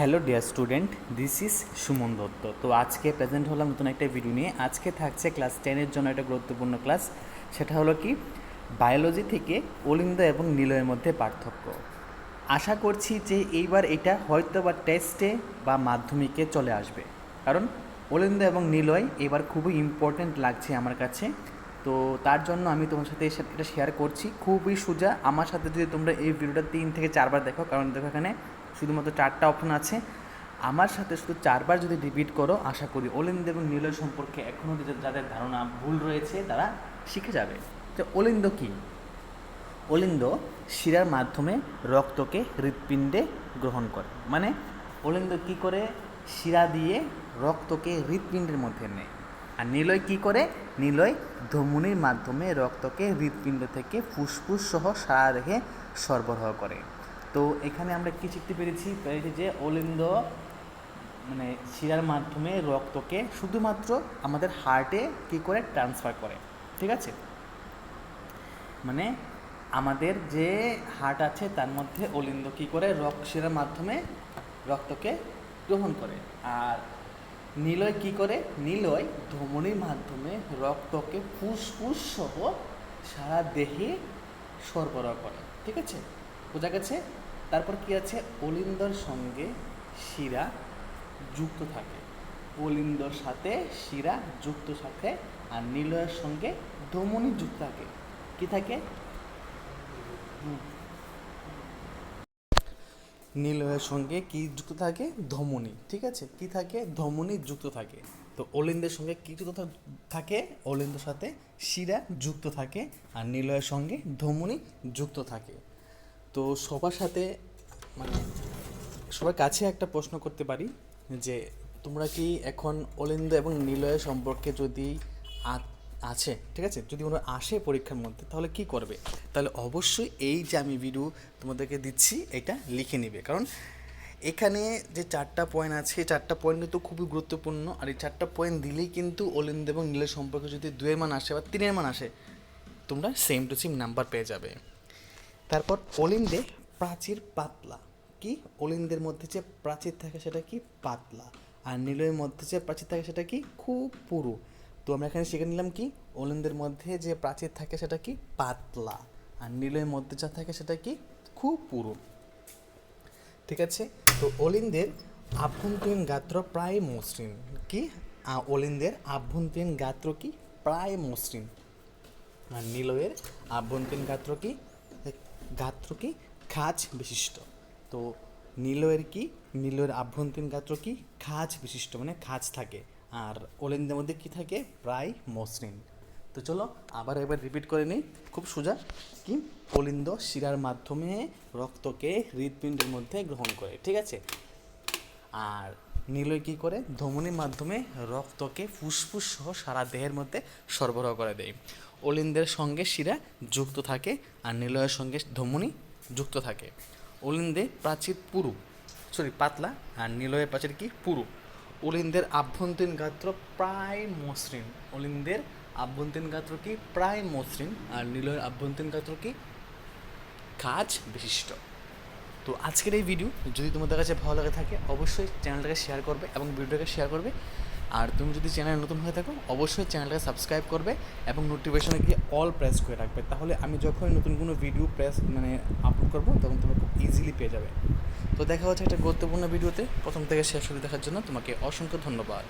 Hello dear student, this is Suman Dutta. তো আজকে present হলাম নতুন একটা ভিডিও নিয়ে। আজকে থাকছে ক্লাস টেনের জন্য একটা গুরুত্বপূর্ণ ক্লাস। সেটা হলো কি? বায়োলজি থেকে অলিন্দ এবং নিলয়ের মধ্যে পার্থক্য। আশা করছি যে এইবার এটা হয়তো বা টেস্টে বা মাধ্যমিকে চলে আসবে। কারণ অলিন্দ এবং নিলয় এবার খুবই ইম্পর্ট্যান্ট লাগছে আমার কাছে। তো তার জন্য আমি তোমার সাথে এটা শেয়ার করছি। খুবই সোজা। আমার সাথে যদি তোমরা এই ভিডিওটা তিন থেকে চারবার দেখো, কারণ দেখো এখানে শুধুমাত্র চারটা অপশন আছে। আমার সাথে শুধু চারবার যদি রিপিট করো, আশা করি অলিন্দ এবং নীলয় সম্পর্কে এখনও যাদের ধারণা ভুল রয়েছে, তারা শিখে যাবে। তো অলিন্দ কী? অলিন্দ শিরার মাধ্যমে রক্তকে হৃৎপিণ্ডে গ্রহণ করে। মানে অলিন্দ কি করে? শিরা দিয়ে রক্তকে হৃৎপিণ্ডের মধ্যে নেয়। আর নিলয় কি করে? নিলয় ধমনির মাধ্যমে রক্তকে হৃৎপিণ্ড থেকে ফুসফুস সহ সারা দেহে সরবরাহ করে। তো এখানে আমরা কি শিখতে পেরেছি? পেরেছি যে অলিন্দ মানে শিরার মাধ্যমে রক্তকে শুধুমাত্র আমাদের হার্টে কি করে ট্রান্সফার করে, ঠিক আছে? মানে আমাদের যে হার্ট আছে তার মধ্যে অলিন্দ কী করে রক্ত শিরার মাধ্যমে রক্তকে গ্রহণ করে। আর নিলয় কি করে? নিলয় ধমনির মাধ্যমে রক্তকে ফুসফুস সহ সারা দেহে সরবরাহ করে, ঠিক আছে? বোঝা গেছে? তারপর কি আছে? অলিন্দর সঙ্গে শিরা যুক্ত থাকে। অলিন্দর সাথে শিরা যুক্ত থাকে আর নিলয়ের সঙ্গে ধমনী যুক্ত থাকে। কি থাকে? নিলয়ের সঙ্গে কি যুক্ত থাকে? ধমনী। ঠিক আছে? কি থাকে? ধমনী যুক্ত থাকে। তো অলিন্দের সঙ্গে কি যুক্ত থাকে? অলিন্দের সাথে শিরা যুক্ত থাকে আর নিলয়ের সঙ্গে ধমনী যুক্ত থাকে। তো সবার সাথে মানে সবার কাছে একটা প্রশ্ন করতে পারি যে, তোমরা কি এখন অলিন্দ এবং নিলয় সম্পর্কে যদি আছে, ঠিক আছে? যদি ওরা আসে পরীক্ষার মধ্যে, তাহলে কি করবে? তাহলে অবশ্যই এই যে আমি ভিডিও তোমাদেরকে দিচ্ছি, এটা লিখে নিবে। কারণ এখানে যে চারটা পয়েন্ট আছে চারটা পয়েন্ট কিন্তু খুবই গুরুত্বপূর্ণ। আর এই চারটা পয়েন্ট দিলেই কিন্তু অলিন্দ এবং নীলের সম্পর্কে যদি দুয়ের মান আসে বা তিনের মান আসে, তোমরা সেম টু সেম নাম্বার পেয়ে যাবে। তারপর অলিন্দে প্রাচীর পাতলা। কি? অলিন্দের মধ্যে যে প্রাচীর থাকে সেটা কি? পাতলা। আর নীলের মধ্যে যে প্রাচীর থাকে সেটা কি? খুব পুরু। তো আমরা এখানে শিখে নিলাম কি? অলিন্দের মধ্যে যে প্রাচীর থাকে সেটা কি? পাতলা। আর নীলের মধ্যে যা থাকে সেটা কি? খুব পুরু। ঠিক আছে? তো অলিন্দের আভ্যন্তরীণ গাত্র প্রায় মসৃণ। কি? অলিন্দের আভ্যন্তরীণ গাত্র কি? প্রায় মসৃণ। আর নিলয়ের আভ্যন্তরীণ গাত্র কি? গাত্র কি? খাজ বিশিষ্ট। তো নিলয়ের কি? নিলয়ের আভ্যন্তরীণ গাত্র কি? খাঁজ বিশিষ্ট মানে খাঁজ থাকে। আর অলিন্দের মধ্যে কি থাকে? প্রায় মসৃণ। তো চলো, আবার একবার রিপিট করে নিই। খুব সোজা। কি? অলিন্দ শিরার মাধ্যমে রক্তকে হৃদপিণ্ডের মধ্যে গ্রহণ করে, ঠিক আছে? আর নিলয় কী করে? ধমনির মাধ্যমে রক্তকে ফুসফুস সহ সারা দেহের মধ্যে সরবরাহ করে দেয়। অলিন্দের সঙ্গে শিরা যুক্ত থাকে আর নিলয়ের সঙ্গে ধমনি যুক্ত থাকে। অলিন্দে প্রাচীর পুরু সরি পাতলা আর নিলয়ের প্রাচীর কি? পুরু। অলিন্দের আভ্যন্তরীণ গাত্র প্রায় মসৃণ। অলিন্দের আভ্যন্তরীণ গাত্র কি? প্রায় মসৃণ। আর নিলয়ের আভ্যন্তরীণ গাত্র কি? কাজ বিশিষ্ট। তো আজকের এই ভিডিও যদি তোমাদের কাছে ভালো লাগে থাকে, অবশ্যই চ্যানেলটাকে শেয়ার করবে এবং ভিডিওটাকে শেয়ার করবে। আর তুমি যদি চ্যানেলে নতুন হয়ে থাকো, অবশ্যই চ্যানেলটাকে সাবস্ক্রাইব করবে এবং নোটিফিকেশনে গিয়ে অল প্রেস করে রাখবে। তাহলে আমি যখন নতুন কোনো ভিডিও প্রেস মানে আপলোড করব, তখন তুমি খুব ইজিলি পেয়ে যাবে। তো দেখা হচ্ছে একটা গুরুত্বপূর্ণ ভিডিওতে প্রথম থেকে শেষ অবধি দেখার জন্য তোমাকে অসংখ্য ধন্যবাদ।